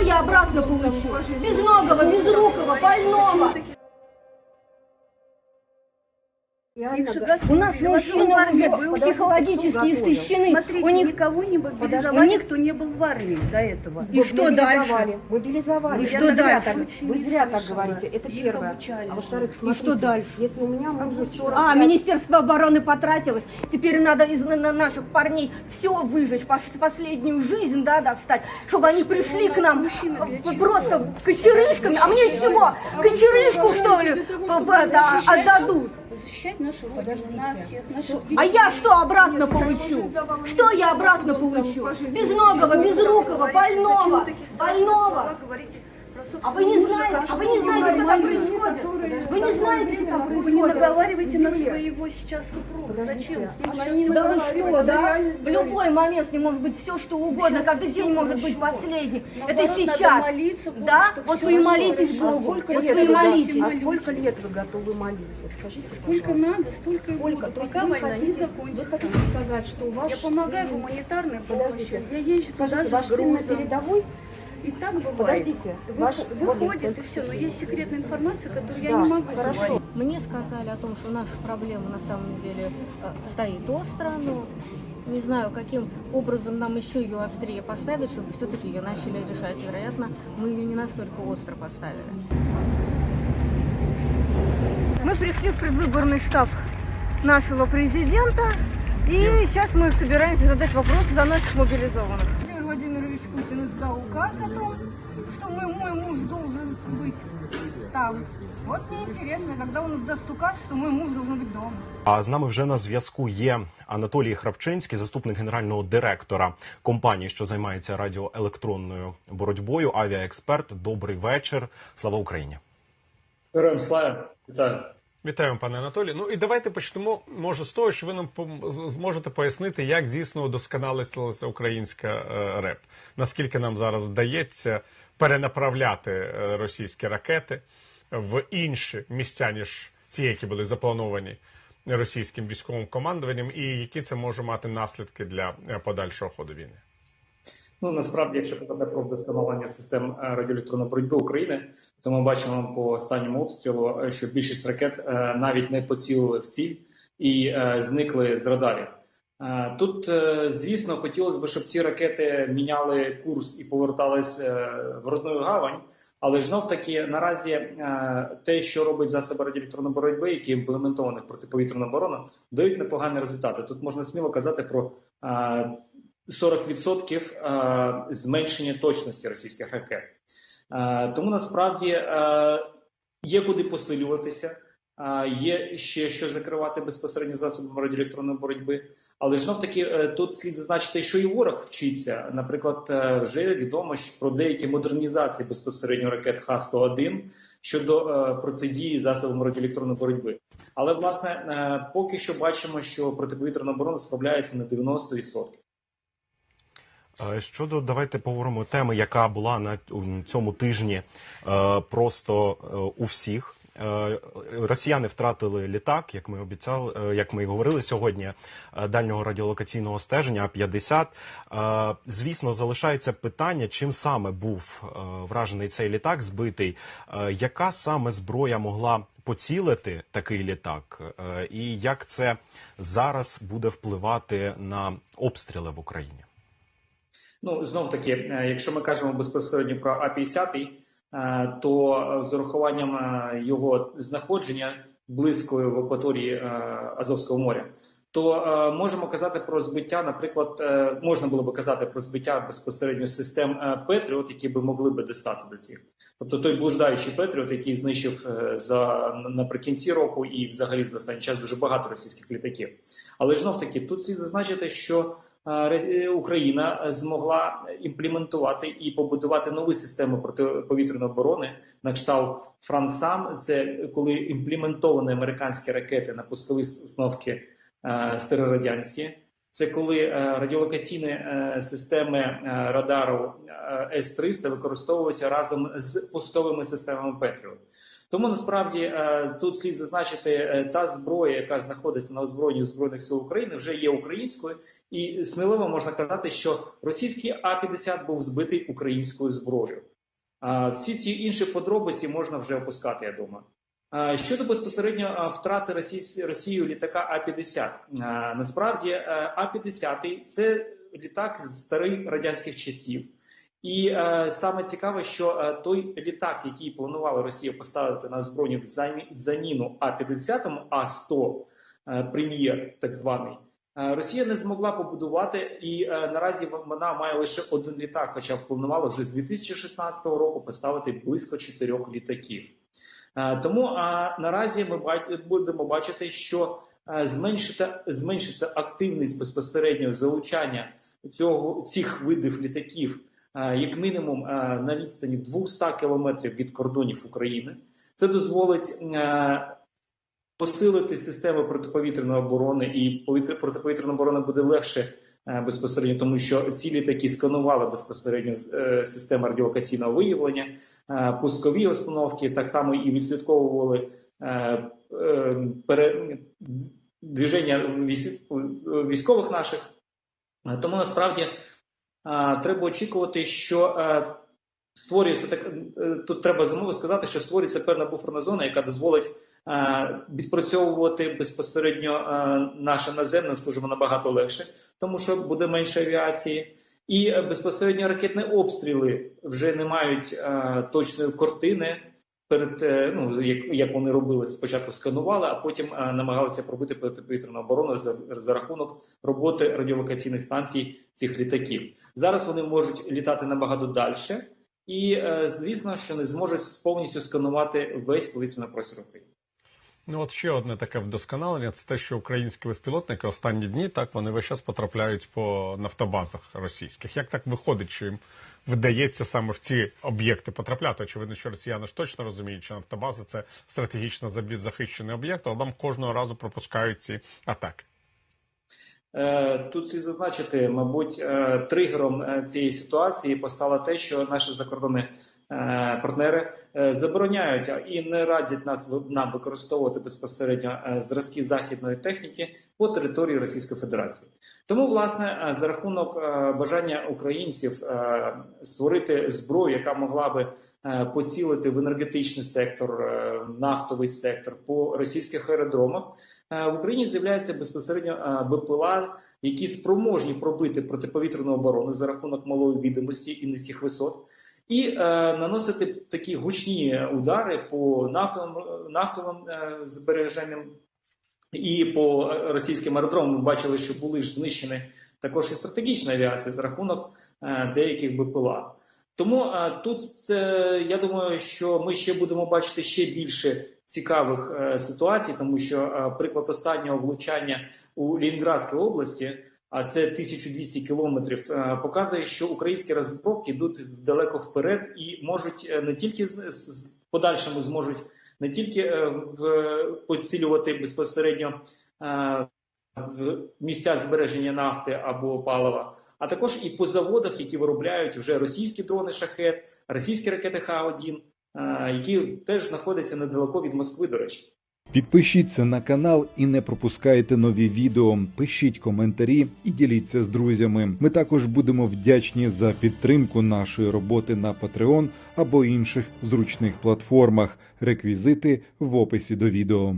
Я обратно получу? Безногого, безрукого, больного. У нас мужчины уже психологически истощены. Смотрите, У них никого не у мобилизовали, них- кто не был в армии до этого. И что дальше? Мобилизовали. И что дальше? Вы зря так говорите. Это первое. А во-вторых, И что дальше? Если у меня мужу 40 А, Министерство обороны потратилось. Теперь надо из на- на наших парней все выжечь, последнюю жизнь, да, достать, чтобы они пришли к нам э, просто кочерышками. А мне чего? Кочерышку, что ли, отдадут? Защищать нашу родину, нас всех, наших А я что обратно получу? Что я обратно получу? Безногого, безрукого, больного, больного. А вы не знаете, а вы не знаете, что там происходит? Вы не знаете, что там Вы не происходит? наговаривайте на своего сейчас супруга. Зачем? Сейчас Да вы что, да? В любой момент с ним может быть все, что угодно. Каждый день может быть последним. Это сейчас. Да? Вот вы и молитесь А Богу. сколько Вот лет вы и молитесь. А сколько лет вы готовы молиться? Скажите, Сколько надо, столько и Сколько? буду, То есть пока вы война не хотите, вы закончится. хотите сказать, что ваш Я помогаю гуманитарной Подождите, помощью. Я езжу скажите, ваш сын на передовой? И так бывает. Подождите, Вы- ваш- выходит вот, и все, но есть секретная информация, которую я Да, не могу хорошо. говорить. Мне сказали о том, что наша проблема на самом деле э, стоит остро, но не знаю, каким образом нам еще ее острее поставить, чтобы все-таки ее начали решать. Вероятно, мы ее не настолько остро поставили. Мы пришли в предвыборный штаб нашего президента, и сейчас мы собираемся задать вопросы за наших мобилизованных. Владимирович Путин издал указ о том, что мой, мой муж должен быть там. Вот мне интересно, когда он издаст указ, что мой муж должен быть дома. А з нами вже на зв'язку є Анатолій Храпчинський, заступник генерального директора компанії, що займається радіоелектронною боротьбою. Авіаексперт. Добрий вечір. Слава Україні. Героям слава, вітаю. Вітаємо, пане Анатолій. Ну і давайте почнемо. Може, з того, що ви нам зможете пояснити, як дійсно удосконалилася українська е, РЕП. Наскільки нам зараз вдається перенаправляти е, російські ракети в інші місця, ніж ті, які були заплановані російським військовим командуванням, і які це може мати наслідки для е, подальшого ходу війни. Ну насправді, якщо казати про вдосконалення систем е, радіоелектронної боротьби України, то ми бачимо по останньому обстрілу, е, що більшість ракет е, навіть не поцілили в ціль і зникли з радарів. Тут, звісно, хотілося б, щоб ці ракети міняли курс і повертались в родну гавань. Але знов таки наразі те, що робить засоби радіоелектронної боротьби, які імплементовані в протиповітряну оборону, дають непогані результати. Тут можна сміло казати про 40% е, зменшення точності російських ракет. Е, Тому насправді е, є куди посилюватися, є ще що закривати безпосередньо засобами радіоелектронної боротьби. Але ж таки тут слід зазначити, що і ворог вчиться. Наприклад, вже відомо про деякі модернізації безпосередньо ракет Х-101 щодо протидії засобам радіоелектронної боротьби. Але власне поки що бачимо, що протиповітряна оборона справляється на 90%. Щодо давайте поговоримо теми, яка була на цьому тижні е, просто е, у всіх. Е, Росіяни втратили літак, як ми обіцяли, як ми і говорили сьогодні, дальнього радіолокаційного стеження А-50. Е, Звісно, залишається питання, чим саме був вражений цей літак, збитий. Яка саме зброя могла поцілити такий літак, і як це зараз буде впливати на обстріли в Україні? Ну знов таки, е, якщо ми кажемо безпосередньо про А-50, е, то е, з урахуванням його знаходження близько в акваторії Азовського моря, то можемо казати про збиття, наприклад, можна було би казати про збиття безпосередньо систем Петріот, які би могли би достати до цих. Тобто той блуждаючий Петріот, який знищив за наприкінці року і взагалі за останній час дуже багато російських літаків. Але ж знов таки тут слід зазначити, що Україна змогла імплементувати і побудувати нові системи протиповітряної оборони на кшталт Франксам. Це коли імплементовані американські ракети на пускові установки е, старорадянські. Це коли е, радіолокаційні е, системи е, радару е, С-300 використовуються разом з пусковими системами Петріот. Тому насправді е, тут слід зазначити е, та зброя, яка знаходиться на озброєнні збройних сил України, вже є українською, і сміливо можна казати, що російський А-50 був збитий українською зброєю. А всі ці інші подробиці можна вже опускати, я думаю. А, Щодо безпосередньо втрати Росії, Росією літака А-50, насправді е, А-50 це літак з старих радянських часів. І е, саме цікаве, що е, той літак, який планувала Росія поставити на озброєння в замі- в заміну А-50, А-100, е, прем'єр так званий, е, Росія не змогла побудувати, і е, наразі вона має лише один літак, хоча планувала вже з 2016 року поставити близько чотирьох літаків. Е, Тому а, наразі ми будемо бачити, що е, зменшиться, зменшиться активність безпосередньо залучання цього цих видів літаків, е, як мінімум на відстані 200 кілометрів від кордонів України. Це дозволить посилити системи протиповітряної оборони, і повітря- протиповітряна оборона буде легше безпосередньо, тому що ці літаки сканували безпосередньо е, системи радіолокаційного виявлення, пускові установки, так само і відслідковували е, движення військових наших. Тому насправді треба очікувати, що е, створюється так. е, Тут треба замови сказати, що створюється певна буферна зона, яка дозволить е, відпрацьовувати безпосередньо наша наше наземне служимо набагато легше, тому що буде менше авіації. І безпосередньо ракетні обстріли вже не мають точної картини перед е, ну як, як вони робили спочатку сканували, а потім е, намагалися пробити протиповітряну оборону за, за рахунок роботи радіолокаційних станцій цих літаків. Зараз вони можуть літати набагато далі, і е, звісно, що не зможуть повністю сканувати весь повітряний простір України. Ну от ще одне таке вдосконалення це те, що українські безпілотники останні дні так вони весь час потрапляють по нафтобазах російських. Як так виходить, що їм вдається саме в ці об'єкти потрапляти? Очевидно, що росіяни ж точно розуміють, що нафтобази це стратегічно захищений об'єкт, але там кожного разу пропускають ці атаки. Е, Тут слід зазначити, мабуть, е, тригером е, цієї ситуації постало те, що наші закордонні партнери забороняють і не радять нас нам використовувати безпосередньо зразки західної техніки по території Російської Федерації. Тому, власне, за рахунок бажання українців створити зброю, яка могла би поцілити в енергетичний сектор, нафтовий сектор по російських аеродромах. Е, В Україні з'являється безпосередньо е, БПЛА, які спроможні пробити протиповітряну оборону за рахунок малої відомості і низьких висот, і е, наносити такі гучні удари по нафтовим нафтовим збереженням і по російським аеродромам. Ми бачили, що були ж знищені також і стратегічна авіація за рахунок деяких БПЛА. Тому е, тут це, я думаю, що ми ще будемо бачити ще більше цікавих е, ситуацій, тому що е, приклад останнього влучання у Лінінградській області, а це 1200 кілометрів, е, показує, що українські розробки йдуть далеко вперед і можуть е, не тільки з, подальшому зможуть не тільки е, в, поцілювати безпосередньо е, в місця збереження нафти або палива, а також і по заводах, які виробляють вже російські дрони шахет, російські ракети Х-1, е, які теж знаходяться недалеко від Москви, до речі. Підпишіться на канал і не пропускайте нові відео. Пишіть коментарі і діліться з друзями. Ми також будемо вдячні за підтримку нашої роботи на Patreon або інших зручних платформах. Реквізити в описі до відео.